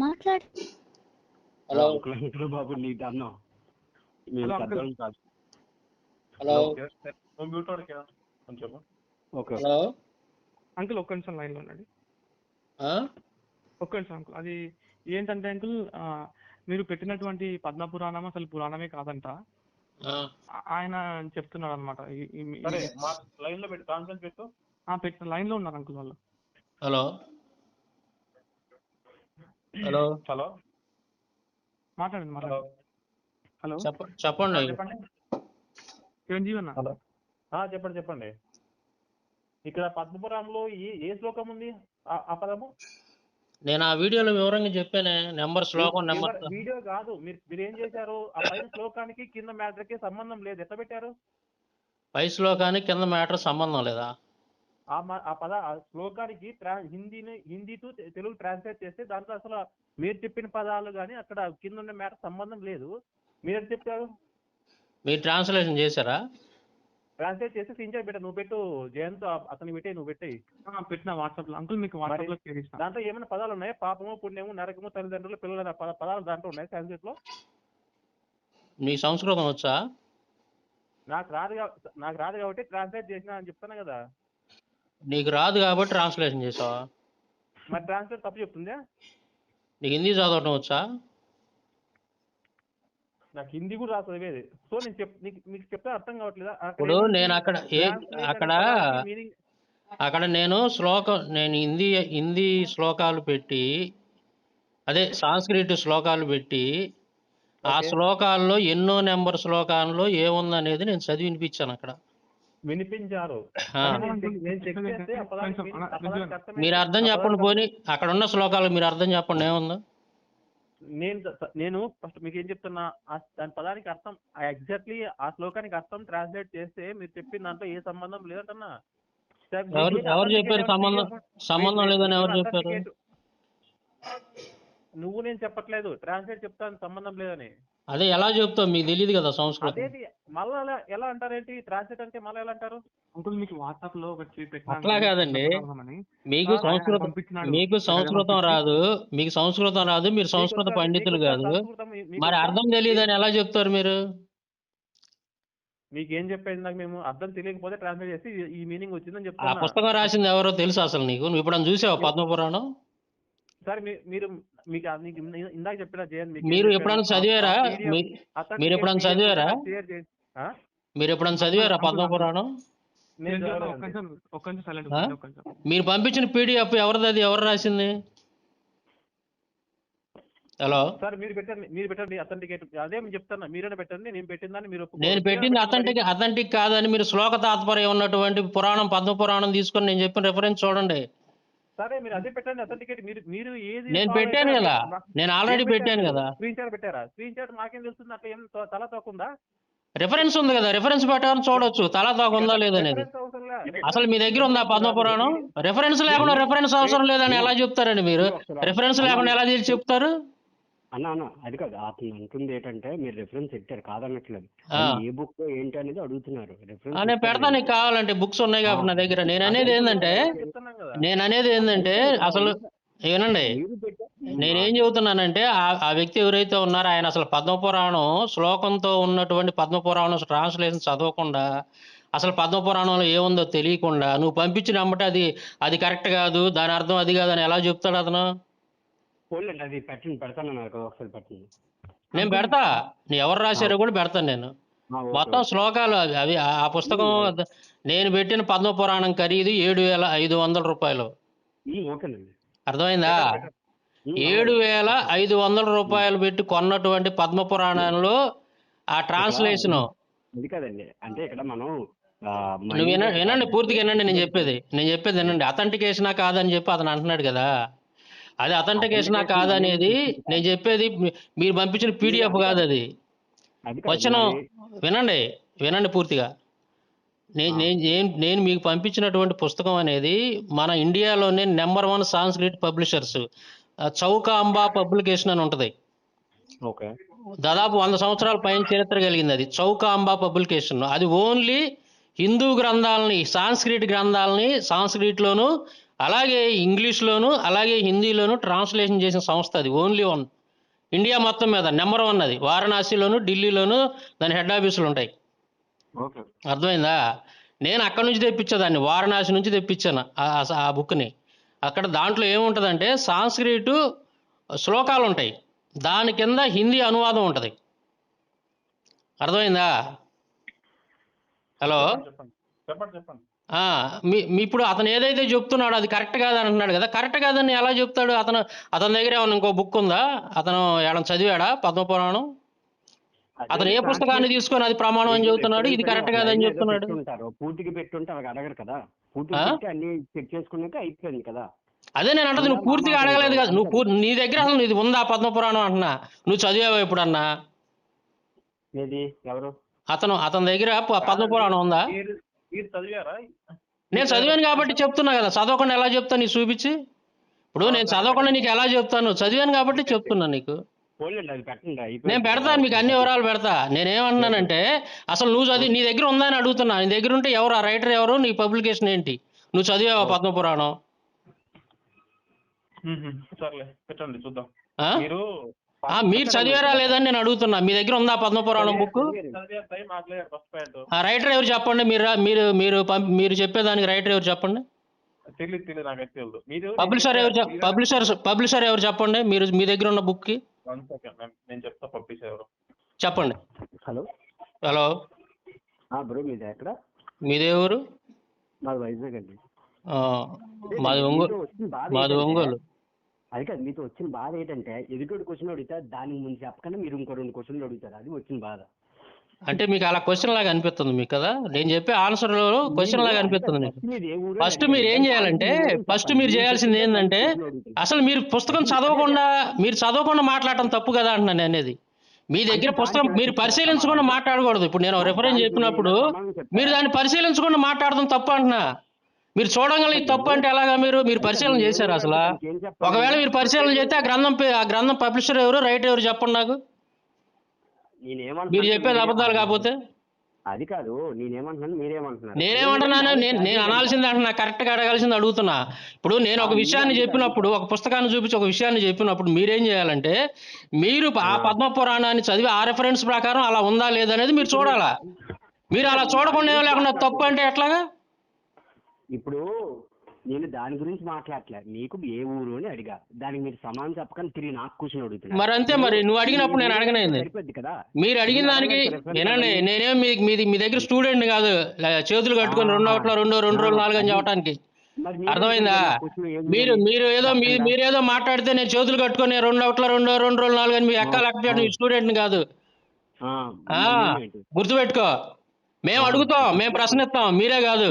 మాట్లాడు. హలో. బాబు నీ మేము హలో, ఓకే హలో. అంకుల్ ఒక్క నిమిషం లైన్లో ఉండండి. ఆ? ఒక్క నిమిషం అంకుల్. అది ఏంటంటే అంకుల్ మీరు పెట్టినటువంటి పద్మ పురాణం అసలు పురాణమే కాదంట. ఆయన చెప్తున్నాడు అనమాట సరే మా లైన్లో పెట్టి కాన్ఫరెన్స్ పెట్టు. పెట్టిన లైన్లో ఉన్నారు అంకుల్ వాళ్ళు. హలో. హలో. హలో. మాట్లాడండి మాట్లాడండి. హలో. చెప్ప చెప్పండి. చెప్పండి. చిరంజీవి అన్న. హలో. ఆ, చెప్పండి చెప్పండి. ఇక్కడ పద్మపురంలో ఏ ఏ శ్లోకం ఉంది? ఆ- పదము? నేను ఆ వీడియోలో వివరంగా చెప్పానే. నెంబర్ శ్లోకం నెంబర్ వీడియో కాదు. మీరు మీరు ఏం చేశారు? ఆ పైన శ్లోకానికి కింద మ్యాటర్కి సంబంధం లేదు. ఎట్లా పెట్టారు? పై శ్లోకానికి కింద మ్యాటర్ సంబంధం లేదా? ఆ మ- ఆ పద ఆ శ్లోకానికి ట్రా- హిందీని హిందీ టు తెలుగు ట్రాన్స్లేట్ చేస్తే దాంట్లో అసలు మీరు చెప్పిన పదాలు కానీ అక్కడ కింద ఉన్న మ్యాటర్ సంబంధం లేదు. మీరు చెప్తారు మీరు ట్రాన్స్లేషన్ చేశారా? ట్రాన్స్లేట్ చేసి సించర్ పెట్ట నువ్వు పెట్టు జయంత్ అతను పెట్టే నువ్వు పెట్టేయి. ఆ, పెట్టిన వాట్సాప్లో అంకుల్ మీకు వాట్సాప్లో దాంట్లో ఏమైనా పదాలు ఉన్నాయి? పాపము పుణ్యము నరకము తల్లిదండ్రులు పిల్లల పదాలు దాంట్లో ఉన్నాయి సాంస్క్రిట్లో మీకు సంస్కృతం వచ్చా? నాకు రాదు నాకు రాదు కాబట్టి ట్రాన్స్లేట్ చేసిన అని చెప్తాను కదా. నీకు రాదు కాబట్టి ట్రాన్స్లేషన్ చేసావా? మరి ట్రాన్స్లేట్ తప్పు చెప్తుందా? నీకు హిందీ చదవటం వచ్చా? నాకు హిందీ కూడా రాదు చదివేది. సో నేను చెప్ నీకు మీకు చెప్తే అర్థం కావట్లేదా? ఇప్పుడు? నేను అక్కడ ఏ అక్కడ అక్కడ నేను శ్లోకం నేను హిందీ హిందీ శ్లోకాలు పెట్టి అదే సాంస్క్రిట్ శ్లోకాలు పెట్టి ఆ. శ్లోకాల్లో ఎన్నో నెంబర్ శ్లోకాల్లో ఏముందనేది నేను చదివి వినిపించాను అక్కడ. వినిపించారు. మీరు? అర్థం చెప్పండి పోని. అక్కడ ఉన్న శ్లోకాలు మీరు అర్థం చెప్పండి ఏముందో? నేను నేను ఫస్ట్ మీకు ఏం చెప్తున్నా ఆ దాని పదానికి అర్థం ఎగ్జాక్ట్లీ ఆ శ్లోకానికి అర్థం ట్రాన్స్లేట్ చేస్తే మీరు చెప్పిన దాంట్లో ఏ సంబంధం లేదంటున్నా ఎవరు చెప్పారు సంబంధం? సంబంధం లేదని ఎవరు చెప్పారు. నువ్వు నేను చెప్పట్లేదు. ట్రాన్స్లేట్ చెప్తాను సంబంధం లేదని. అదే ఎలా చెప్తావు? మీకు తెలియదు కదా సంస్కృతం. అదేది మళ్ళా ఎలా అంటారేంటి? ట్రాన్స్లేట్ అంటే మళ్ళీ ఎలా అంటారు? అంకుల్ మీకు వాట్సాప్లో ఒకటి అట్లా కాదండి. అని. మీకు ఆయన సంస్కృతం పంపించినాడు. మీకు సంస్కృతం పంపించి- రాదు. మీకు సంస్కృతం రాదు మీరు సంస్కృత పండితులు కాదు. సంస్కృతం, మీ- మరి? అర్థం తెలియదని ఎలా చెప్తారు మీరు? మీకు ఏం చెప్పేది నాకు మేము అర్థం తెలియకపోతే ట్రాన్స్లేట్ చేసి ఈ- ఈ మీనింగ్ వచ్చిందని ఆ చెప్తున్నా. పుస్తకం రాసింది ఎవరో తెలుసు అసలు నీకు? నువ్వు ఇప్పుడు చూసావా పద్మపురాణం? సార్ మీ- మీరు మీకు మీకు ఇంద- ఇందాక చెప్పిన మీకు మీరు ఎప్పుడైనా? చదివారా? మీరు ఎప్పుడైనా చదివారా? మీరు ఎప్పుడైనా చదివారా? ఒక్క నిమిషం మీరు పంపించిన పీడిఎఫ్ ఎవరిది అది? ఎవరు రాసింది? హలో? సార్ మీరు పెట్టండి మీరు పెట్టండి అథెంటికేట్. అదే నేను చెప్తాను మీరైనా పెట్టండి? నేను పెట్టిన దాన్ని మీరు. నేను పెట్టింది అథెంటిక్. అథెంటిక్ కాదని మీరు శ్లోక తాత్పర్యం ఉన్నటువంటి పురాణం పద్మ పురాణం తీసుకొని నేను చెప్పిన రెఫరెన్స్ చూడండి. సరే మీరు అదే పెట్టండి అథెంటికేట్. మీరు మీరు ఏది నేను పెట్టాను కదా. నేను ఆల్రెడీ పెట్టాను కదా. స్క్రీన్ షాట్ పెట్టారా? స్క్రీన్ షాట్ మాకేం తెలుస్తుంది? అట్లా ఏం తో- తల తోకుందా? రెఫరెన్స్ ఉంది కదా. రెఫరెన్స్ పెట్టాలని చూడొచ్చు. తలా తోక ఉందా లేదనేది. అసలు మీ దగ్గర ఉందా పద్మ పురాణం రెఫరెన్స్ లేకుండా రెఫరెన్స్ అవసరం లేదని ఎలా చెప్తారండి మీరు? రెఫరెన్స్ లేకుండా ఎలా చెప్తారు? అన్న అన్న అది కాదు. అతను అంటుంది ఏంటంటే మీరు రెఫరెన్స్ ఇచ్చారు కాదనట్లేదు. అది ఏ బుక్ ఏంటి అనేది అడుగుతున్నారు. రెఫరెన్స్ నేను పెడతా నీకు కావాలంటే బుక్స్ ఉన్నాయి కాబట్టి నా దగ్గర. నేను అనేది ఏంటంటే నేను అనేది ఏంటంటే అసలు ఏనండి నేనేం చెబుతున్నానంటే ఆ ఆ వ్యక్తి ఎవరైతే ఉన్నారో ఆయన అసలు పద్మపురాణం శ్లోకంతో ఉన్నటువంటి పద్మపురాణం ట్రాన్స్లేషన్ చదవకుండా అసలు పద్మపురాణంలో ఏముందో తెలియకుండా నువ్వు పంపించిన అమ్మట అది అది కరెక్ట్ కాదు దాని అర్థం అది కాదని ఎలా చెప్తాడు అతను? అది పెట్టండి పెడతాను నాకు ఒకసారి పెట్టండి. నేను పెడతా. ఎవరు రాశారో కూడా పెడతాను నేను. మొత్తం. శ్లోకాలు అవి అవి ఆ పుస్తకం నేను పెట్టిన పద్మపురాణం ఖరీదు ఏడు వేల ఐదు వందల రూపాయలు. అర్థమైందా? ఏడు వేల ఐదు వందల రూపాయలు పెట్టి కొన్నటువంటి పద్మపురాణంలో ఆ ట్రాన్స్లేషన్. అది కాదండి. అంటే ఇక్కడ మనం నువ్వు వినండి పూర్తిగా వినండి నేను చెప్పేది. నేను చెప్పేది వినండి. అథెంటికేషనా కాదని చెప్పి అతను అంటున్నాడు కదా. అది అథెంటికేషనా కాదనేది నేను చెప్పేది మీరు పంపించిన పీడిఎఫ్ కాదు అది. వచనం మరి- వినండి వినండి పూర్తిగా. నేను నేను నేను- నేను మీకు పంపించినటువంటి పుస్తకం అనేది మన ఇండియాలోనే number one Sanskrit publishers Chaukhamba publication అని ఉంటుంది. ఓకే. దాదాపు వంద సంవత్సరాల పైన చరిత్ర కలిగింది అది. చౌకాంబా పబ్లికేషన్ అది ఓన్లీ హిందూ గ్రంథాలని సాంస్క్రిట్ గ్రంథాలని సాంస్క్రిట్లోను అలాగే ఇంగ్లీష్లోను అలాగే హిందీలోను ట్రాన్స్లేషన్ చేసిన సంస్థ అది ఓన్లీ వన్ ఇండియా మొత్తం మీద నెంబర్ వన్ అది. వారణాసిలోను ఢిల్లీలోను దాని హెడ్ ఆఫీసులు ఉంటాయి. ఓకే. అర్థమైందా? నేను అక్కడ నుంచి తెప్పించేదాన్ని వారణాసి నుంచి తెప్పించాను ఆ- బుక్ని అక్కడ దాంట్లో ఏముంటుందంటే సాంస్క్రిట్ శ్లోకాలు ఉంటాయి. దాని కింద హిందీ అనువాదం ఉంటుంది. అర్థమైందా? హలో? చెప్పండి చెప్పండి. మీ మీ ఇప్పుడు అతను ఏదైతే చెప్తున్నాడో అది కరెక్ట్ కాదని అంటున్నాడు కదా. కరెక్ట్ కాదని ఎలా చెప్తాడు? అతను అతని దగ్గర ఏమన్నా ఇంకో బుక్ ఉందా? అతను ఏమన్నా చదివాడా పద్మపురాణం? అతను ఏ పుస్తకాన్ని తీసుకొని అది ప్రమాణం అని చెబుతున్నాడు? ఇది కరెక్ట్ కాదని చెప్తున్నాడు. పూర్తిగా పెట్టుంటే అవి అడగరు కదా? పెట్టి అన్ని చెక్ చేసుకున్నాక అయిపోయింది కదా. అదే నేను అంటది నువ్వు పూర్తిగా అడగలేదు కదా. నువ్వు నీ దగ్గర అసలు ఇది ఉందా పద్మపురాణం అంటున్నా? నువ్వు చదివావా ఎప్పుడన్నా? ఏది? ఎవరు? అతను అతని దగ్గర పద్మపురాణం ఉందా? మీరు మీరు చదివారా? నేను చదివాను కాబట్టి చెప్తున్నా కదా. చదవకుండా ఎలా చెప్తా నీకు చూపించి? ఇప్పుడు నేను చదవకుండా నీకు ఎలా చెప్తాను? చదివాను కాబట్టి చెప్తున్నా నీకు. నేను పెడతాను మీకు అన్ని వివరాలు పెడతా. నేనేమంటున్నానంటే అసలు నువ్వు చదివి నీ దగ్గర ఉందా అని అడుగుతున్నా. నీ దగ్గర ఉంటే ఎవరు ఆ రైటర్ ఎవరు నీ పబ్లికేషన్ ఏంటి? నువ్వు చదివావా పద్మపురాణం. సర్లే పెట్టండి చూద్దాం? మీరు మీరు చదివారా లేదని నేను అడుగుతున్నా. మీ దగ్గర ఉందా పద్మపురాణం బుక్ ఆ రైటర్ ఎవరు చెప్పండి? మీరు మీరు మీరు పంప- మీరు చెప్పేదానికి రైటర్ ఎవరు చెప్పండి? పబ్లిషర్ ఎవరు పబ్లిషర్ పబ్లిషర్ ఎవరు చెప్పండి? మీరు మీ దగ్గర ఉన్న బుక్కి వన్ సెకండ్ నేను చెప్తా పబ్లిషర్ ఎవరు? చెప్పండి. హలో. హలో. ఆ బ్రో మీది ఎక్కడ మీదే ఊరు మాది వైజాగ్ అండి. ఆ, మాది ఒంగోలు మాది ఒంగోలు. అది కాదు మీతో వచ్చిన బాధ ఏంటంటే ఎదుటి క్వశ్చన్ అడిగితే దానికి ముందు చెప్పకుండా మీరు ఇంకో రెండు క్వశ్చన్లు అడుగుతారు. అది వచ్చిన బాధ. అంటే మీకు అలా క్వశ్చన్ లాగా అనిపిస్తుంది మీకు కదా? నేను చెప్పే ఆన్సర్ క్వశ్చన్ లాగా అనిపిస్తుంది మీకు. ఫస్ట్ మీరు ఏం. చేయాలంటే ఫస్ట్. మీరు చేయాల్సింది ఏంటంటే అసలు మీరు పుస్తకం చదవకుండా మీరు చదవకుండా మాట్లాడటం తప్పు కదా అంటున్నాను నేను అనేది. మీ దగ్గర పుస్తకం మీరు పరిశీలించకుండా మాట్లాడకూడదు. ఇప్పుడు నేను రెఫరెన్స్ చెప్పినప్పుడు మీరు దాన్ని పరిశీలించకుండా మాట్లాడడం తప్పు అంటున్నా. మీరు చూడగల తప్పు అంటే ఎలాగా మీరు? మీరు పరిశీలన చేశారు అసలు? ఒకవేళ మీరు పరిశీలన చేస్తే ఆ గ్రంథం ఆ గ్రంథం పబ్లిషర్ ఎవరు? రైటర్ ఎవరు? చెప్పండి నాకు. మీరు చెప్పేది అబద్ధాలు కాకపోతే? అది కాదు నేనేమంటున్నాను మీరేమంటున్నారు? నేనేమంటున్నాను నేను నేను అనాల్సింది అంటున్నా కరెక్ట్గా అడగాల్సింది అడుగుతున్నా. ఇప్పుడు నేను ఒక విషయాన్ని చెప్పినప్పుడు ఒక పుస్తకాన్ని చూపించి ఒక విషయాన్ని చెప్పినప్పుడు మీరేం చేయాలంటే మీరు ఆ పద్మ పురాణాన్ని చదివి ఆ రెఫరెన్స్ ప్రకారం అలా ఉందా లేదా అనేది మీరు చూడాలా? మీరు అలా చూడకుండా లేకుండా తప్పు అంటే ఎట్లాగా? ఇప్పుడు నేను దాని గురించి మాట్లాడలే మీకు ఏ ఊరు అని అడిగా. దానికి మీరు సమానం చెప్పకుండా తిరిగి నాకు కూర్చొని అడుగుతున్నా మరి అంతే మరి. నువ్వు అడిగినప్పుడు నేను అడగనేది సరిపోద్ది కదా? మీరు అడిగిన దానికి వినండి నేనేం మీ మీది మీ దగ్గర స్టూడెంట్ కాదు. చేతులు కట్టుకొని రెండో ఒకటిలో రెండో రెండు రోజులు నాలుగు అని చెప్పడానికి అర్థమైందా? మీరు. మీరు ఏదో మీరు ఏదో మాట్లాడితే నేను చేతులు కట్టుకొని రెండు ఒకటిలో రెండో రెండు రోజులు నాలుగు అని మీ ఎక్క లెక్క స్టూడెంట్ కాదు? గుర్తుపెట్టుకో. మేము అడుగుతాం మేము ప్రశ్నిస్తాం. మీరే కాదు.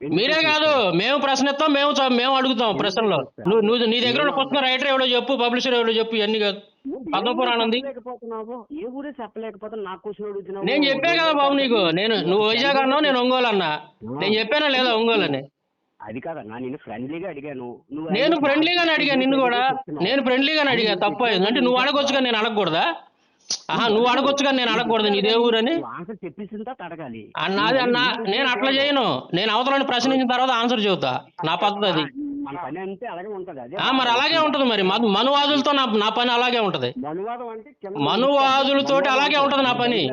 మీరే కాదు మేము ప్రశ్నిస్తాం మేము చ- మేము అడుగుతాం ప్రశ్నలో. నువ్వు నువ్వు నీ దగ్గర ఉన్న పుస్తకం రైటర్ ఎవడో చెప్పు పబ్లిషర్ ఎవడో చెప్పు ఇవన్నీ కాదు. నేను చెప్పాను కదా బాబు నీకు నేను నువ్వు వైజాగ్ అన్నావు నేను ఒంగోలు అన్నా. నేను చెప్పానా లేదా ఒంగోలు అని అది కాదన్నా నేను ఫ్రెండ్లీగా అడిగాను నేను అడిగిన ఫ్రెండ్లీగానే అడిగా నిన్ను కూడా. నేను ఫ్రెండ్లీగానే అడిగా తప్ప అంటే నువ్వు అడగొచ్చుగా నేను అడగకూడదా? ఆహా నువ్వు అడగొచ్చుగా నేను అడగకూడదు నీదే ఊరని నువ్వు ఆన్సర్ చెప్పేసిన తర్వాత అడగాలి. అన్నది అన్న నేను అట్లా చేయను. నేను అవతలని ప్రశ్నించిన తర్వాత ఆన్సర్ చెబుతా. నా పద్ధతి అది. మన పని అంతే అలాగే ఉంటది అదే ఆ, మరి అలాగే ఉంటది మరి. మను- మనువాదులతో నా నా పని అలాగే ఉంటది. మనువాదం అంటే కింద మనువాదులతోటి అలాగే ఉంటది నా పని.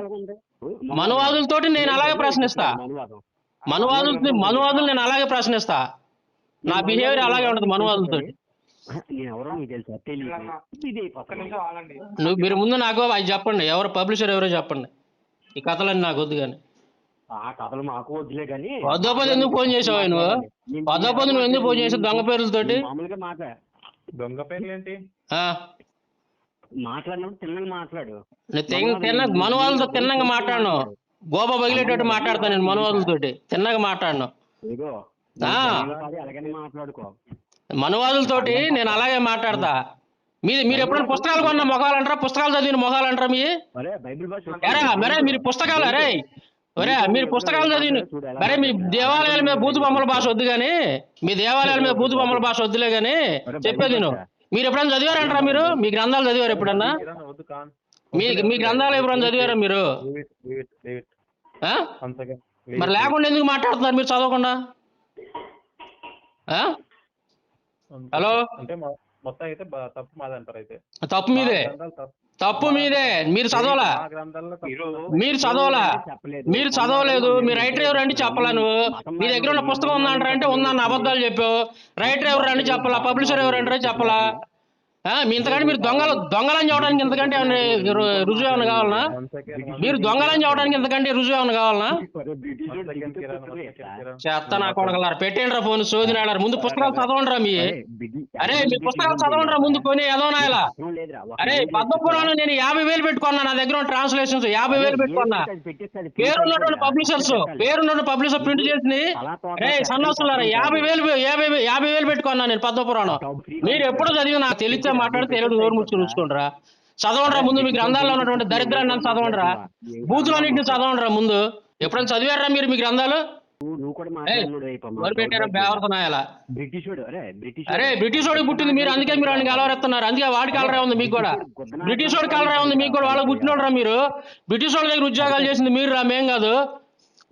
మనువాదులతోటి నేను అలాగే ప్రశ్నిస్తా. మనువాదం. మనువాదులు మనువాదులు నేను అలాగే ప్రశ్నిస్తా. నా బిహేవియర్ అలాగే ఉంటది మనువాదులతోటి. నేను ఎవరో నీకు తెలుసా? తెలియదు ఇది ఒక్క అయిపోతుంది. నిమిషం ఆగండి. నువ్వు మీరు ముందు నాకు అవి చెప్పండి. ఎవరు పబ్లిషర్ ఎవరో చెప్పండి. ఈ కథలన్నీ నాకు వద్దు కానీ. ఆ కథలు మాకు వద్దులే కానీ ఎందుకు ఫోన్ చేసావు నువ్వు? వద్దపోతే నువ్వు ఎందుకు ఫోన్ చేసావు దొంగ పేర్లతోటి? మామూలుగా మాట దొంగ పేర్లు ఏంటి ఆ, మాట్లాడినప్పుడు తిన్నగా మాట్లాడు. నేను తిన్న మనువాదులతో తిన్నగా మాట్లాడను గోప పగిలేటట్టు మాట్లాడతాను నేను మనువాదులతోటి తిన్నగా మాట్లాడను. అది అలాగనే మాట్లాడుకో. మనువాదులతోటి నేను అలాగే మాట్లాడతా. మీరు మీరు ఎప్పుడైనా పుస్తకాలు కొన్న మొఖాలు అంటారా పుస్తకాలు చదివిన మొఖాలు అంటారా మీ మరే మీరు పుస్తకాలు అరే ఒరే మీరు పుస్తకాలు చదివిన మరే మీ దేవాలయాల మీద బూతు బొమ్మల భాష వద్దు కానీ మీ దేవాలయాల మీద బూతు బొమ్మల భాష వద్దులే కానీ చెప్పేది మీరు ఎప్పుడైనా చదివారంటారా మీరు? మీ గ్రంథాలు చదివారు ఎప్పుడన్నా? మీ మీ గ్రంథాలు ఎప్పుడైనా చదివారా మీరు? మరి. లేకుండా ఎందుకు మాట్లాడుతున్నారు మీరు చదవకుండా? హలో? అంటే మొత్తం అయితే తప్పు మాదంటారు అయితే. తప్పు మీదే. తప్పు. మీదే. మీరు చదవలా? మీరు. మీరు చదవలా. మీరు చదవలేదు. మీ రైటర్ ఎవరు అంటే చెప్పలా నువ్వు? మీ దగ్గర ఉన్న పుస్తకం ఉందంటారా అంటే ఉందన్న అబద్ధాలు చెప్పావు. రైటర్ ఎవరు అని చెప్పలా? పబ్లిషర్ ఎవరు అంటారో చెప్పలా? మీ ఇంతకంటే మీరు దొంగలు దొంగలని చెప్పడానికి ఇంతకంటే రుజువు ఏమైనా కావాలనా? మీరు దొంగలని చెప్పడానికి ఇంతకంటే రుజువు ఏమైనా కావాలనా? చెత్త నా వాళ్ళు పెట్టండి రా ఫోన్ సోదినాడారు ముందు పుస్తకాలు చదవండి రా మీ. అరే, మీ పుస్తకాలు చదవండి రా ముందు కొని ఏదో నాయలా అరే పద్మపురాణం నేను యాభై వేలు పెట్టుకున్నా నా దగ్గర ట్రాన్స్లేషన్స్ యాభై వేలు పెట్టుకున్నా. పేరున్నటువంటి పబ్లిషర్స్ పేరున్నటువంటి పేరు పబ్లిషర్ ప్రింట్ చేసి అరే పెట్టాలి. యాభై వేలు యాభై యాభై వేలు పెట్టుకున్నా నేను పద్మపురాణం. మీరు ఎప్పుడు చదివి నాకు తెలిస్తే మాట్లాడి తెలియదు నోరు ముచ్చుకుని ఉంచుకుంటారా చదవండిరా ముందు మీ గ్రంథాల్లో ఉన్నటువంటి దరిద్రాన్ని అంతా చదవండిరా బూతులన్నింటినీ చదవండిరా ముందు ఎప్పుడైనా చదివారా మీరు మీ గ్రంథాలు అరే బ్రిటిష్ వాడికి పుట్టింది మీరు అందుకే మీరు వాడిని కలవరెత్తున్నారు అందుకే వాడి కలరే ఉంది మీకు కూడా బ్రిటిష్ వాడి కలరే ఉంది మీకు కూడా వాళ్ళకి పుట్టినోడరా మీరు బ్రిటిష్ వాళ్ళ దగ్గర ఉద్యోగాలు చేసింది మీరు రా మేం కాదు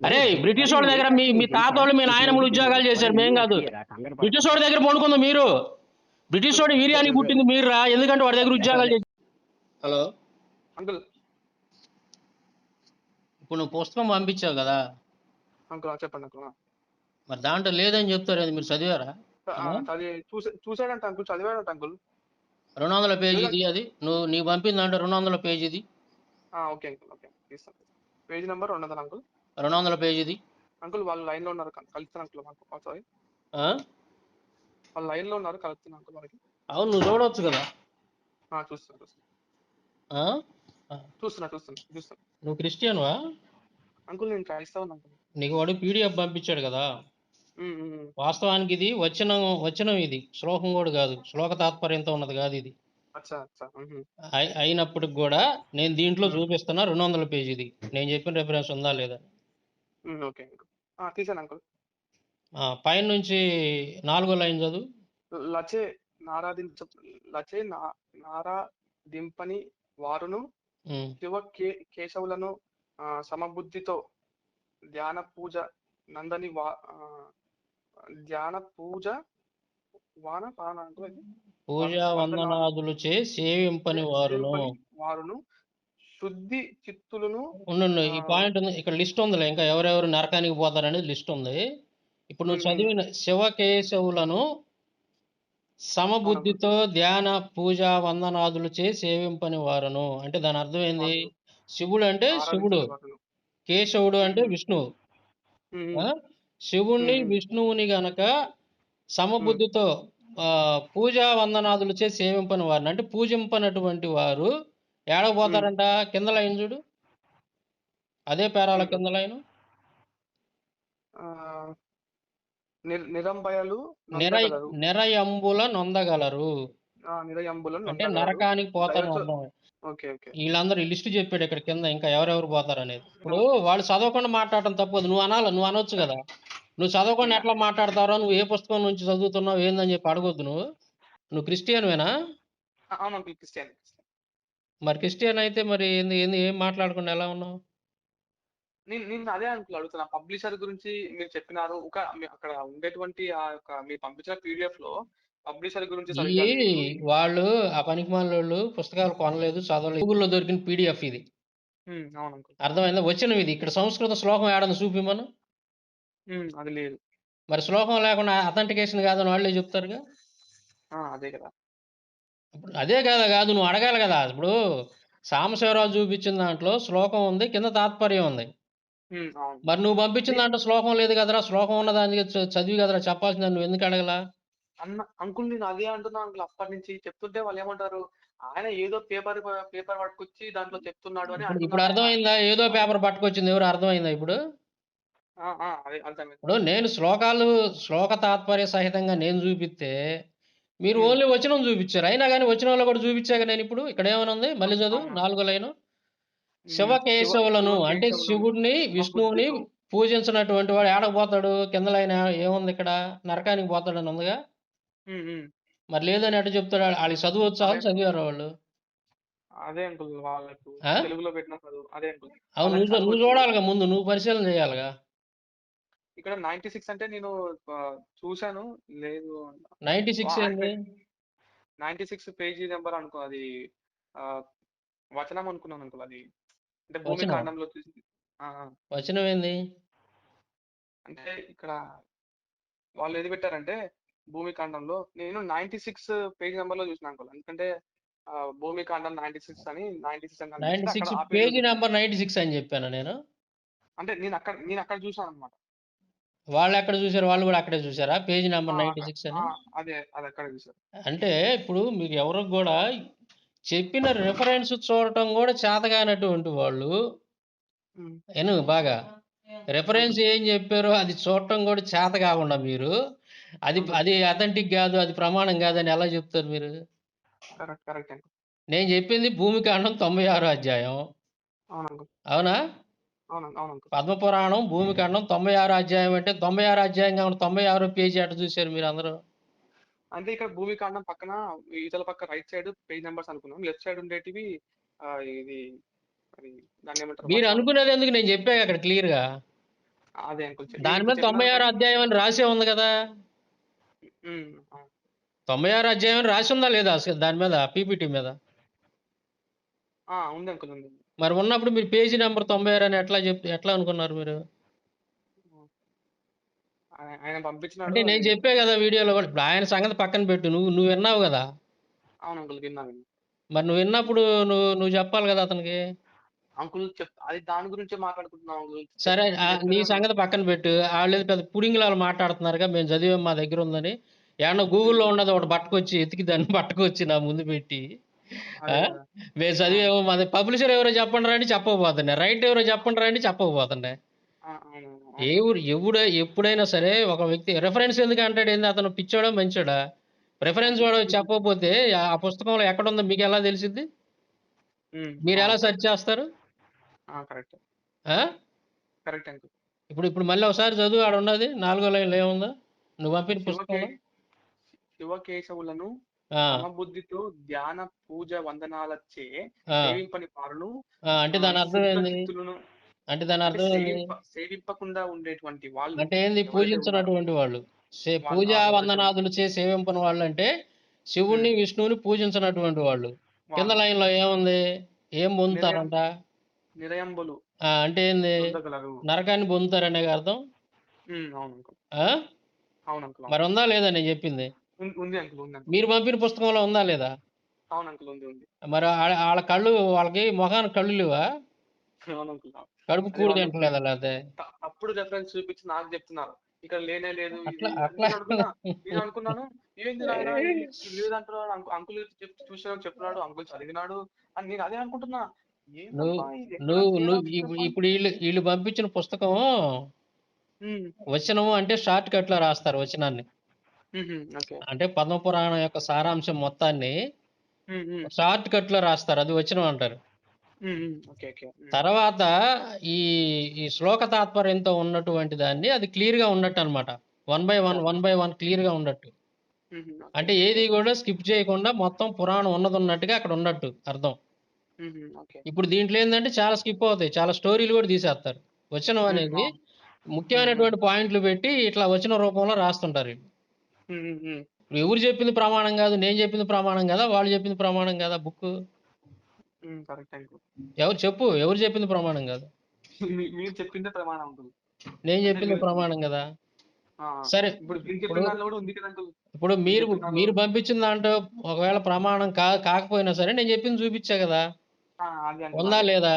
అరే బ్రిటిష్ వాళ్ళ దగ్గర మీ మీ తాత వాళ్ళు మీ నాయనములు ఉద్యోగాలు చేశారు మేం కాదు బ్రిటిష్ వాడి దగ్గర పండుకుంది మీరు బ్రిటిష్ వాడి వీర్యానికి పుట్టింది మీరు రా ఎందుకంటే వాడి దగ్గర ఉద్యోగాలు చేసి హలో. అంకుల్. ఇప్పుడు నువ్వు పుస్తకం పంపించావు కదా. అంకుల్ చెప్పండి అంకుల్. మరి దాంట్లో లేదని చెప్తారు అది మీరు చదివారా? చూసాడంట అంకుల్ చదివాడంట అంకుల్. రెండు వందల పేజీది అది. నువ్వు నీకు పంపింది దాంట్లో రెండు వందల పేజీది. ఆ, ఓకే అంకుల్ ఓకే. తీస్తాను. పేజ్ నెంబర్ రెండు వందలు అంకుల్. రెండు వందల పేజీది. అంకుల్ వాళ్ళు లైన్లో ఉన్నారు. కల్- కలుస్తాను అంకుల్ సారీ. ఆ? వాళ్ళు లైన్లో ఉన్నారు కలుస్తున్నాను అంకుల్ వాళ్ళకి అవును నువ్వు చూడవచ్చు కదా? ఆ, చూస్తాను చూస్తాను ఆ? చూస్తున్నా చూస్తున్నా చూస్తాను నువ్వు క్రిస్టియన్వా? అంకుల్ నేను క్రైస్తవుని అంకుల్ నీకు వాడు పీడిఎఫ్ పంపించాడు కదా. వాస్తవానికి ఇది వచనం వచనం ఇది. శ్లోకం కూడా కాదు. శ్లోక తాత్పర్యంతో ఉన్నది కాదు ఇది. అయినప్పటికి కూడా నేను దీంట్లో చూపిస్తున్నా రెండు వందల పేజీది. నేను చెప్పిన రెఫరెన్స్ ఉందా లేదా? ఓకే అంకుల్ తీసాను అంకుల్. పైన నుంచి నాలుగో లైన్ చదువు లచే నారాధించ లచే నారా దింపని వారును. శివ కే కేశవులను సమబుద్ధితో ధ్యాన పూజ నందని వా ధ్యాన పూజ వాన పాన? పూజా వందనాదులు చే సేవింపని వారును వారును శుద్ధి చిత్తులను ఉండు ఈ. పాయింట్ ఉంది ఇక్కడ లిస్ట్ ఉందిలే ఇంకా ఎవరెవరు నరకానికి పోతారనేది లిస్ట్ ఉంది ఇప్పుడు నువ్వు. చదివిన శివకేశవులను సమబుద్ధితో ధ్యాన పూజ వందనాదులు చే సేవింపని వారును అంటే దాని అర్థం ఏంది శివుడు అంటే శివుడు. కేశవుడు అంటే. విష్ణువు? శివుణ్ణి. విష్ణువుని గనక సమబుద్ధితో ఆ, పూజా వందనాదులు చే సేవింపని వారిని అంటే పూజింపనటువంటి వారు ఏడకపోతారంట కింద లైన్ చూడు అదే పేరాల. కింద లైన్ ఆ, నిర్- నిరంభయలు నిరయ నొందగలరు. నిరయంబుల నొందగలరు. అంటే నరకానికి పోతారు ఓకే ఓకే. వీళ్ళందరూ లిస్ట్ చెప్పాడు ఇక్కడ కింద ఇంకా ఎవరెవరు పోతారు అనేది ఇప్పుడు వాళ్ళు చదవకుండా మాట్లాడటం తప్పదు నువ్వు అనాలి నువ్వు అనొచ్చు కదా. నువ్వు చదవకుండా ఎట్లా మాట్లాడతారో నువ్వు ఏ పుస్తకం నుంచి చదువుతున్నావు ఏందని చెప్పి అడగొద్దు నువ్వు. నువ్వు క్రిస్టియన్వేనా? మరి క్రిస్టియన్ అయితే మరి ఏంది ఏంది ఏం మాట్లాడకుండా ఎలా ఉన్నావు? నేను నేను అదే అంకుల్ అడుగుతున్నా. పబ్లిషర్ గురించి మీరు చెప్పినారు. ఒక మీ- అక్కడ ఉండేటువంటి ఆ యొక్క మీరు పంపించిన పీడిఎఫ్లో పబ్లిషర్ గురించి ఈ. వాళ్ళు ఆ పనికి వాళ్ళు పుస్తకాలు కొనలేదు చదవలేదు. గూగుల్లో దొరికిన పీడిఎఫ్ ఇది. ఉమ్, అవును అంకుల్ అర్థమైందా? వచ్చినవి ఇది. ఇక్కడ సంస్కృత శ్లోకం ఏడని చూపిమను ఉమ్, అది లేదు. మరి శ్లోకం లేకుండా అథెంటికేషన్ కాదని వాళ్ళే చెప్తారుగా? ఆ, అదే కదా. ఇప్పుడు అదే కదా కాదు నువ్వు అడగాలి కదా. ఇప్పుడు సాంబశివరావు చూపించిన దాంట్లో శ్లోకం ఉంది కింద తాత్పర్యం ఉంది. అవును. మరి నువ్వు పంపించిన దాంట్లో శ్లోకం లేదు కదరా శ్లోకం ఉన్న దానికి చ- చదివి కదరా చెప్పాల్సింది నువ్వు ఎందుకు అడగలా? అన్న అంకుల్ నేను అదే అంటున్నా అంకుల్ అప్పటి నుంచి చెప్తుంటే వాళ్ళు ఏమంటారు ఆయన ఏదో పేపర్ పేపర్ పట్టుకొచ్చి దాంట్లో చెప్తున్నాడు అని ఇప్పుడు. అర్థమైందా? ఏదో పేపర్ పట్టుకొచ్చింది ఎవరు అర్థమైందా ఇప్పుడు? ఆ, ఆ, అదే అర్థమైంది. ఇప్పుడు నేను శ్లోకాలు శ్లోక తాత్పర్య సహితంగా నేను చూపిస్తే మీరు. ఓన్లీ వచనం చూపించారు. అయినా కానీ వచనంలో కూడా చూపించాక నేను ఇప్పుడు ఇక్కడ ఏమైనా ఉంది మళ్ళీ చదువు అవునా. నాలుగో లైను. శివకేశవులను శివ- అంటే శివుడిని విష్ణువుని. పూజించినటువంటి వాడు ఏడకపోతాడు కింద లైన్ ఏముంది ఇక్కడ? నరకానికి పోతాడని ఉందిగా? ఉమ్, ఉమ్. మరి లేదని అటు చెప్తాడు? వాళ్ళకి చదువు వచ్చా అదే. చదివారు వాళ్ళు. అదే అంకుల్ వాళ్ళకు ఆ? తెలుగులో పెట్టిన చదువు. అదే అంకుల్. అవును నువ్వు నువ్వు చూడాలిగా ముందు నువ్వు పరిశీలన చేయాలిగా? ఇక్కడ నైన్టీ సిక్స్ అంటే నేను చూశాను. లేదు నైన్టీ సిక్స్ ఏంది? నైన్టీ సిక్స్ పేజీ నెంబర్ అనుకో అది వచనం అనుకున్నాను అనుకో అది. అంటే భూమి వచనం? కాండంలో చూసి ఆ, ఆ. వచనం ఏంది? అంటే ఇక్కడ వాళ్ళు ఏది పెట్టారంటే భూమి కాండంలో నేను నైన్టీ సిక్స్ పేజ్ నెంబర్లో చూసిన అనుకో ఎందుకంటే భూమి కాండం నైన్టీ సిక్స్ అని నైన్టీ సిక్స్ అని నైన్టీ సిక్స్ ఆ పేజీ. నెంబర్ నైన్టీ సిక్స్ అని చెప్పాను నేను? అంటే నేను అక్కడ నేను అక్కడ చూసాను అనమాట వాళ్ళు ఎక్కడ చూసారు వాళ్ళు కూడా అక్కడే చూసారా పేజీ నెంబర్ నైన్టీ సిక్స్ అని? అదే అది అక్కడ చూసాను అంటే ఇప్పుడు మీకు ఎవరికి కూడా చెప్పిన రిఫరెన్స్ చూడటం కూడా చేతగానటువంటి వాళ్ళు. ఎను బాగా. రిఫరెన్స్ ఏం చెప్పారో అది చూడటం కూడా చేత కాకుండా మీరు. అది అది అథెంటిక్ కాదు అది ప్రమాణం కాదని ఎలా చెప్తారు మీరు? నేను చెప్పింది భూమికాండం తొంభై ఆరో అధ్యాయం. అవును? పద్మపురాణం భూమికాండం తొంభై ఆరో అధ్యాయం అంటే తొంభై ఆరో అధ్యాయం కాకుండా తొంభై ఆరో పేజీ అటు చూశారు మీరు అందరూ. అంటే ఇక్కడ భూమి కాండం పక్కన ఇతల పక్క రైట్ సైడ్ పేజ్ నెంబర్స్ అనుకున్నాం. లెఫ్ట్ సైడ్ ఉండేటివి ఇది దాన్ని ఏమంటారు? మీరు. అనుకునేది ఎందుకు? నేను చెప్పాను అక్కడ క్లియర్గా. అదే అంకుల్ దాని మీద తొంభై ఆరో అధ్యాయం అని రాసే ఉంది కదా. తొంభై ఆరో అధ్యాయం అని రాసి ఉందా లేదా అసలు దాని మీద? పీపీటీ మీద? ఉంది అంకుల్ ఉంది. మరి ఉన్నప్పుడు మీరు పేజీ నెంబర్ తొంభై ఆరు అని ఎట్లా చెప్ ఎట్లా అనుకున్నారు మీరు? ఆయన పంపించినాడు అంటే నేను చెప్పే కదా వీడియోలో కూడా ఇప్పుడు ఆయన సంగతి పక్కన పెట్టు నువ్వు నువ్వు విన్నావు కదా? అవును అంకుల్ విన్నాను మరి నువ్వు విన్నప్పుడు నువ్వు నువ్వు చెప్పాలి కదా అతనికి? అంకుల్ చెప్ అది దాని గురించే మాట్లాడుకుంటున్నాం అంకుల్. సరే ఆ, నీ. సంగతి పక్కన పెట్టు. వాళ్ళు ఏదో పెద్ద పుడింగిలాలు మాట్లాడుతున్నారుగా మేము చదివాం మా దగ్గర ఉందని. ఏమన్నా గూగుల్లో ఉన్నది ఒకటి పట్టుకొచ్చి ఎతికి దాన్ని పట్టుకొచ్చి నా ముందు పెట్టి. ఆ? మేము చదివాము మాది పబ్లిషర్ ఎవరో చెప్పండి రండి చెప్పకపోతుండే రైట్ ఎవరో చెప్పండి రండి చెప్పకపోతుండే ఆ, అవును. ఏ ఊరు ఎవడ ఎప్పుడైనా సరే ఒక వ్యక్తి రెఫరెన్స్ ఎందుకు అంటాడు? ఏంది? అతను పిచ్చోడా మంచోడా? రెఫరెన్స్ వాడు చెప్పకపోతే ఆ పుస్తకంలో ఎక్కడ ఉందో మీకు ఎలా తెలిసింది మీరు ఎలా. సెర్చ్ చేస్తారు? ఆ, కరెక్ట్ ఆ? కరెక్ట్ అంకుల్ ఇప్పుడు ఇప్పుడు మళ్ళీ ఒకసారి చదువు ఆడ ఉన్నది నాలుగో లైన్లో ఏముందో? నువ్వు పంపిన పుస్తకంలో? శివకే శివకేశవులను ఆ, సమబుద్ధితో ధ్యాన పూజ వందనాలచే సేవింపని వారును ఆ, అంటే దాని అర్థం ఏంది? అంటే దాని అర్థం ఏంది? సేవింప- సేవింపకుండా ఉండేటువంటి వాళ్ళు అంటే ఏంది? ఎవరైతే పూజించినటువంటి వాళ్ళు. సే- వాళ్ళు- పూజా ఆ, ఎవరైతే వందనాదులు చే సేవింపని వాళ్ళు అంటే శివుణ్ణి విష్ణువుని పూజించినటువంటి వాళ్ళు. కింద వాళ్ళు లైన్లో ఏముంది? ఏం పొందుతారంట నిరయంబులు. ఆ, అంటే ఏంది? పొందగలరు నరకాన్ని పొందుతారనే అర్థం? ఉమ్, అవును అంకుల్ ఆ? అవును. అంకుల్ మరి ఉందా లేదా నేను చెప్పింది? ఉంది- ఉంది అంకుల్ ఉంది అంకుల్. మీరు పంపిన పుస్తకంలో ఉందా లేదా? అవును అంకుల్ ఉంది ఉంది. మరి వాళ్ళ వాళ్ళ కళ్ళు వాళ్ళకి మొఖానికి కళ్ళు లేవా? కడుపు అది కూడి వాళ్ళు తింటలేదా లేకపోతే త- తప్పుడు రెఫరెన్స్ చూపించి నాకు చెప్తున్నారు. ఇక్కడ లేనే లేదు ఇది అట్లా అని అట్లా నేను అనుకున్నా నేను అనుకున్నాను ఏంది నాయన ఇది ఇది లేదంటున్నాడు అంకు- అంకుల్ చెప్ చెప్తున్నాడు అంకుల్ చదివినాడు అని నేను అదే అనుకుంటున్నా. నువ్వు? ఇప్పుడు వీళ్ళు వీళ్ళు పంపించిన పుస్తకం వచనము అంటే షార్ట్ కట్లో రాస్తారు వచనాన్ని. ఓకే. అంటే పద్మపురాణం యొక్క సారాంశం మొత్తాన్ని షార్ట్ కట్లో రాస్తారు అది వచనం అంటారు. తర్వాత ఈ ఈ శ్లోక తాత్పర్యంతో ఉన్నటువంటి దాన్ని అది క్లియర్గా ఉన్నట్టు అనమాట one by one one by one క్లియర్గా ఉన్నట్టు. అంటే ఏది కూడా స్కిప్ చేయకుండా మొత్తం పురాణం ఉన్నది ఉన్నట్టుగా అక్కడ ఉన్నట్టు అర్థం. ఇప్పుడు దీంట్లో ఏంటంటే చాలా స్కిప్ అవుతాయి. చాలా స్టోరీలు కూడా తీసేస్తారు. వచనం అనేది ముఖ్యమైనటువంటి పాయింట్లు పెట్టి ఇట్లా వచన రూపంలో రాస్తుంటారు ఎవరు చెప్పింది ప్రమాణం కాదు నేను చెప్పింది ప్రమాణం కదా వాళ్ళు చెప్పింది ప్రమాణం కదా బుక్ కరెక్ట్ అంకుల్ ఎవరు చెప్పు ఎవరు చెప్పింది ప్రమాణం కాదు. మీరు చెప్పిందే ప్రమాణం అంకుల్ నేను చెప్పింది ప్రమాణం కదా? సరే ఇప్పుడు మీరు మీరు పంపించిన దాంట్లో ఒకవేళ ప్రమాణం కా కాకపోయినా సరే నేను చెప్పింది చూపించా కదా? ఉందా లేదా?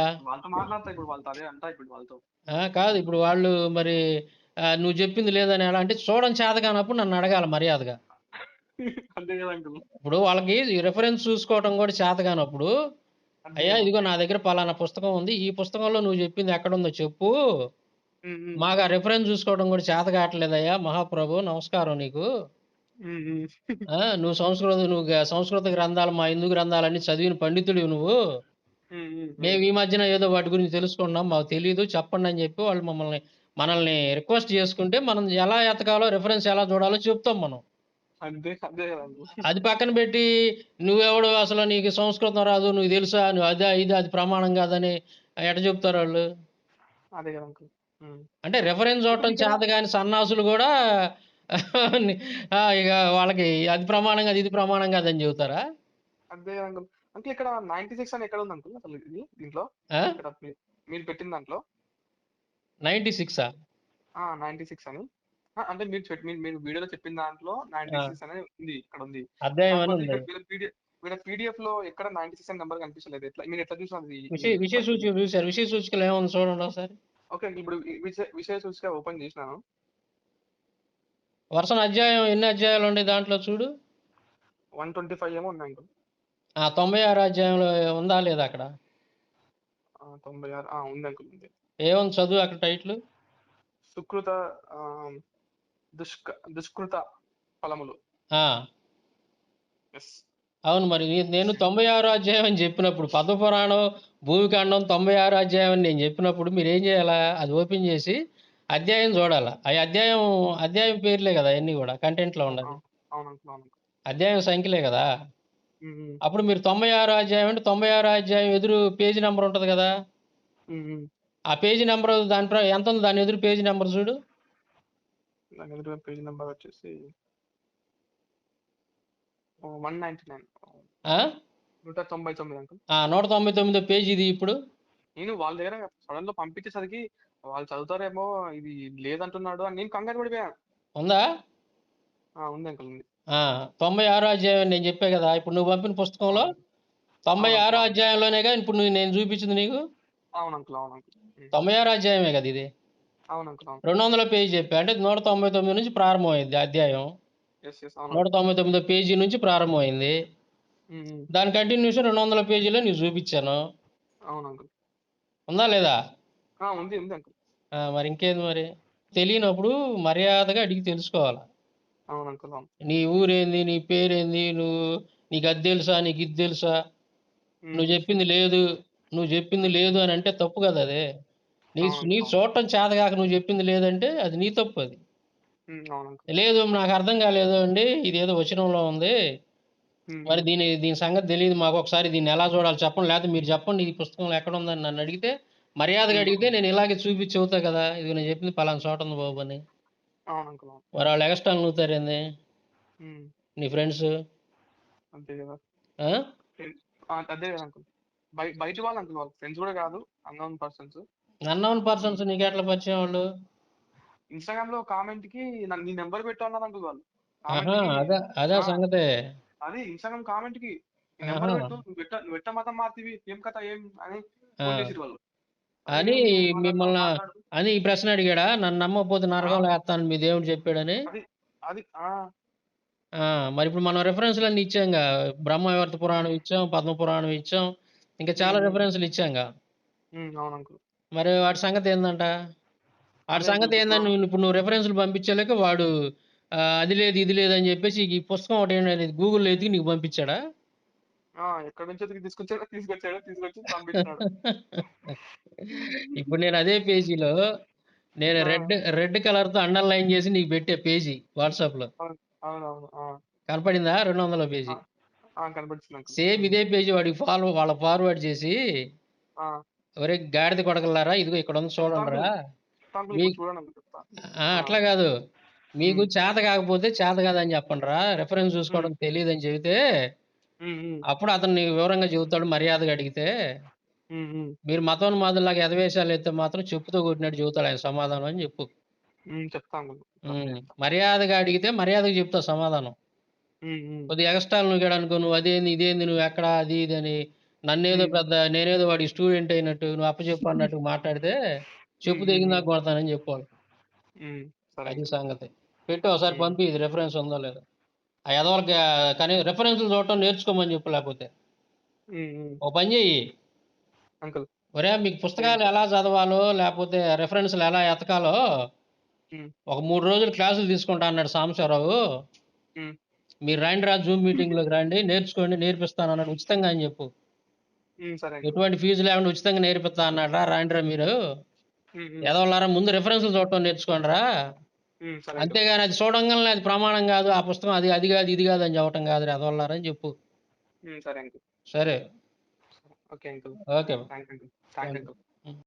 కాదు ఇప్పుడు వాళ్ళు మరి నువ్వు చెప్పింది లేదని ఎలా అంటే చూడడం చేత కానప్పుడు నన్ను అడగాలి మర్యాదగా. ఇప్పుడు వాళ్ళకి రెఫరెన్స్ చూసుకోవడం కూడా చేత కానప్పుడు అంతే అయ్యా. ఇదిగో నా దగ్గర పలానా పుస్తకం ఉంది. ఈ పుస్తకంలో నువ్వు చెప్పింది ఎక్కడుందో చెప్పు. ఉమ్, ఉమ్, మాకు ఆ రెఫరెన్స్ చూసుకోవడం కూడా చేత కావట్లేదయ్యా. మహాప్రభు నమస్కారం నీకు. ఆ, నువ్వు సంస్కృత నువ్వు గ- సంస్కృత గ్రంథాలు మా హిందూ గ్రంథాలన్నీ చదివిన పండితుడివి నువ్వు. మేము. ఈ మధ్యన ఏదో వాటి గురించి తెలుసుకున్నాం మాకు తెలియదు చెప్పండి అని చెప్పి వాళ్ళు మమ్మల్ని మనల్ని రిక్వెస్ట్ చేసుకుంటే మనం ఎలా ఎతకాలో రెఫరెన్స్ ఎలా చూడాలో చెప్తాం మనం. అది పక్కన పెట్టి నువ్వెవడు అసలు నీకు సంస్కృతం రాదు నువ్వు తెలుసా? నువ్వు అదే ఇది అది ప్రమాణం కాదని ఎట చెప్తారు వాళ్ళు. అంటే రెఫరెన్స్ చూడటం చేత కాని సన్నాసులు కూడా ఇక వాళ్ళకి అది ప్రమాణం కాదు ఇది ప్రమాణం కాదని చెబుతారా? అదే అంకుల్. అంకుల్ ఇక్కడ నైన్టీ సిక్స్ అని ఎక్కడ ఉంది అంకుల్ అసలు ఇది? దీంట్లో? మీరు పెట్టిన దాంట్లో? నైంటీ సిక్సా నైన్టీ సిక్స్ అని. ఆ, అంటే మీరు చెప్- మీరు మీరు వీడియోలో చెప్పిన దాంట్లో నైన్టీ ఆ. సిక్స్ అనేది ఉంది ఇక్కడ ఉంది. అధ్యాయం అని కాకపోతే ఉంది? ఇక్కడ వీళ్ళ వీళ్ళ పీడిఎఫ్లో ఎక్కడ నైన్టీ సిక్స్ అని నెంబర్ కనిపించలేదు. ఎట్లా మీరు ఎట్లా చూసారు ఇది- విషయ సూచిక చూశారు. విషయ సూచికలు ఏముంది చూడండి ఒకసారి. ఓకే ఇప్పుడు విషయ విషయ సూచిక ఓపెన్ చేసినాను. వరుసన అధ్యాయం ఎన్ని అధ్యాయాలు ఉన్నాయి దాంట్లో చూడు? వన్ ట్వంటీ ఫైవ్ ఏమో ఉంది అంకుల్ ఆ తొంభై ఆరు అధ్యాయంలో ఉందా లేదా అక్కడ? ఆ, తొంభై ఆరు ఆ, ఉంది అంకుల్ ఉంది. ఏముంది చదువు అక్కడ టైటిల్? సుకృత దుష్క దుష్కృత ఫలములు. అవును మరి నేను తొంభై ఆరో అధ్యాయం అని చెప్పినప్పుడు పద్మపురాణం భూమికాండం తొంభై ఆరో అధ్యాయం అని నేను చెప్పినప్పుడు మీరు ఏం చేయాలా? అది ఓపెన్ చేసి అధ్యాయం చూడాలా? ఆ అధ్యాయం అధ్యాయం పేర్లే కదా అన్ని కూడా కంటెంట్లో అంకుల్ అధ్యాయం సంఖ్యలే కదా? అప్పుడు మీరు తొంభై ఆరో అధ్యాయం అంటే తొంభై ఆరో అధ్యాయం ఎదురు పేజీ నెంబర్ ఉంటుంది కదా. ఆ పేజీ నెంబర్ దాని ప్ర- ఎంత ఉంది దాని ఎదురు పేజీ నెంబర్ చూడు. దాని ఎదురుగా పేజ్ నెంబర్ వచ్చేసి వన్ నైన్టీ నైన్. ఆ? నూట తొంభై తొమ్మిది అంకుల్. నూట తొంభై తొమ్మిదో పేజీ ఇది ఇప్పుడు. నేను వాళ్ళ దగ్గర సడన్లో పంపించేసరికి వాళ్ళు చదువుతారేమో ఇది లేదంటున్నాడు అని నేను కంగారు పడిపోయాను. ఉందా? ఆ, ఉంది అంకుల్ ఉంది. ఆ, తొంభై ఆరో అధ్యాయం నేను చెప్పా కదా ఇప్పుడు నువ్వు పంపిన పుస్తకంలో? తొంభై ఆరో. అధ్యాయంలోనేగా ఇప్పుడు నేను చూపించింది నీకు? అవును అంకుల్ అవును అంకుల్. తొంభై ఆరో అధ్యాయమే కదా ఇది. రెండు వందల పేజీ చెప్పా. అంటే నూట తొంభై తొమ్మిది నుంచి ప్రారంభమైంది అధ్యాయం. నూట తొంభై తొమ్మిదో పేజీ నుంచి ప్రారంభమైంది. దాని కంటిన్యూషన్ రెండు వందల పేజీలో నీకు చూపించాను. ఉందా లేదా? మరి ఇంకేంది మరి? తెలియనప్పుడు మర్యాదగా అడిగి తెలుసుకోవాలి? నీ ఊరేంది నీ పేరేంది నువ్వు నీకు అది తెలుసా నీకు ఇది తెలుసా? నువ్వు చెప్పింది లేదు నువ్వు చెప్పింది లేదు అని అంటే తప్పు కదా అదే. నీ నీ. చూడటం చేతగాక నువ్వు చెప్పింది లేదంటే అది నీ తప్పు అది. లేదు నాకు అర్థం కాలేదు అండి. ఇది ఏదో వచనంలో ఉంది. మరి దీని దీని సంగతి తెలియదు. మాకు ఒకసారి దీన్ని ఎలా చూడాలి చెప్పండి. లేకపోతే మీరు చెప్పండి. ఈ పుస్తకంలో ఎక్కడ ఉందని నన్ను అడిగితే మర్యాదగా అడిగితే నేను ఇలాగే చూపించి చెబుతా కదా. ఇది నేను చెప్పింది పలానా చోట ఉంది బాబు అని. మరి వాళ్ళు ఎక్స్ట్రా నవ్వుతారేంది ఉమ్, నీ ఫ్రెండ్స్? అంతే కదా. ఆ, అదే బయట వాళ్ళు అంకుల్ వాళ్ళు ఫ్రెండ్స్ కూడా కాదు అన్నోన్ పర్సన్స్. అన్నోన్ పర్సన్స్ నీకు ఎట్లా పరిచయం వాళ్ళు? ఇన్స్టాగ్రామ్లో కామెంట్కి నన్ను నీ నెంబర్ పెట్టు అన్నారు అంకుల్ వాళ్ళు. అదే అదే. సంగతే. అది ఇన్స్టాగ్రామ్ కామెంట్కి నెంబర్. పెట్టు పెట్ట మతం మార్తివి ఏం కథ ఏం అని వాళ్ళు. అని మిమ్మల్ని. అని ఈ ప్రశ్న అడిగాడా? నన్ను నమ్మకపోతే నరకంలో వేస్తాను మీ దేవుడు చెప్పాడని. అది మరి ఇప్పుడు మనం రెఫరెన్స్లు అన్ని ఇచ్చాంగా. బ్రహ్మవర్త పురాణం ఇచ్చాం పద్మ పురాణం ఇచ్చాం. ఇంకా చాలా. రెఫరెన్స్లు ఇచ్చాంగా. అవును అంకుల్ మరి వాడి సంగతి ఏందంట? వాడి అదే సంగతి ఇప్పుడు ఏందని నువ్వు ఇప్పుడు నువ్వు రెఫరెన్స్లు పంపించలేక వాడు అది లేదు ఇది లేదు అని చెప్పేసి ఈ పుస్తకం ఒకటి ఏంటనేది గూగుల్లో ఎతికి నీకు పంపించాడా? ఆ ఎక్కడి నుంచో తీసుకొచ్చాడు తీసుకొచ్చాడు తీసుకొచ్చి పంపించాడు ఇప్పుడు నేను అదే పేజీలో నేను ఆ. రెడ్ రెడ్ కలర్తో అండర్లైన్ చేసి నీకు పెట్టే పేజీ వాట్సాప్లో. అవునవును ఆ, కనపడిందా? రెండు వందల పేజీ. ఆ, కనపడుతుంది అంకుల్ సేమ్ ఇదే పేజీ వాడికి ఫాలో వాళ్ళ ఫార్వర్డ్ చేసి ఆ, ఒరే గాడిద కొడకలారా ఇదిగో ఇక్కడ ఉంది చూడండి రా. అంకుల్ మీ- ఇప్పుడు చూడండి అంకుల్ చెప్తా. ఆ, అట్లా కాదు. మీకు. చేత కాకపోతే చేత కాదని చెప్పండి రా. రెఫరెన్స్ చూసుకోవడం తెలియదు అని చెబితే అప్పుడు అతను వివరంగా చెబుతాడు మర్యాదగా అడిగితే. మీరు మతం మాదిరిలాగా ఎదవేశాలు ఎత్తే మాత్రం చెప్పుతో కొట్టినట్టు చెబుతాడు ఆయన సమాధానం అని చెప్పు. చెప్తా ఉమ్. మర్యాదగా అడిగితే మర్యాదగా చెప్తావు సమాధానం. కొద్దిగా ఎక్స్ట్రాలు నువ్వు అనుకో నువ్వు అదేంది ఇదేంది నువ్వు ఎక్కడ అది ఇది అని నన్నేదో. పెద్ద నేనేదో వాడి స్టూడెంట్ అయినట్టు నువ్వు అప్పచెప్పు అన్నట్టు మాట్లాడితే చెప్పు తెగిందా ఉమ్. కొడతానని చెప్పాలి. అది. సంగతి. పెట్టు ఒకసారి. పంపి ఇది రెఫరెన్స్ ఉందో లేదో. ఆ ఎదవలకి కానీ రెఫరెన్స్ చూడటం నేర్చుకోమని చెప్పు లేకపోతే. ఓ పని చెయ్యి. అంకుల్. ఒరే మీకు పుస్తకాలు ఎలా చదవాలో లేకపోతే రెఫరెన్స్లు ఎలా ఎతకాలో ఒక మూడు రోజులు క్లాసులు తీసుకుంటా అన్నాడు సాంబశివరావు. మీరు రండి రా జూమ్ మీటింగ్లోకి రండి నేర్చుకోండి నేర్పిస్తాను అన్నాడు ఉచితంగా అని చెప్పు. సరే. ఎటువంటి ఫీజు లేకుండా ఉచితంగా నేర్పిస్తా అన్నాడు రా రాండి రా మీరు ఎదవలారా ముందు రెఫరెన్స్లు చూడటం నేర్చుకోండి రా. అంతేగాని అది చూడంగానే అది ప్రమాణం కాదు ఆ పుస్తకం అది అది కాదు ఇది కాదు అని చెప్పటం కాదు ఎదవలారా అని చెప్పు. సరే సరే. Okay uncle. ఓకే. థ్యాంక్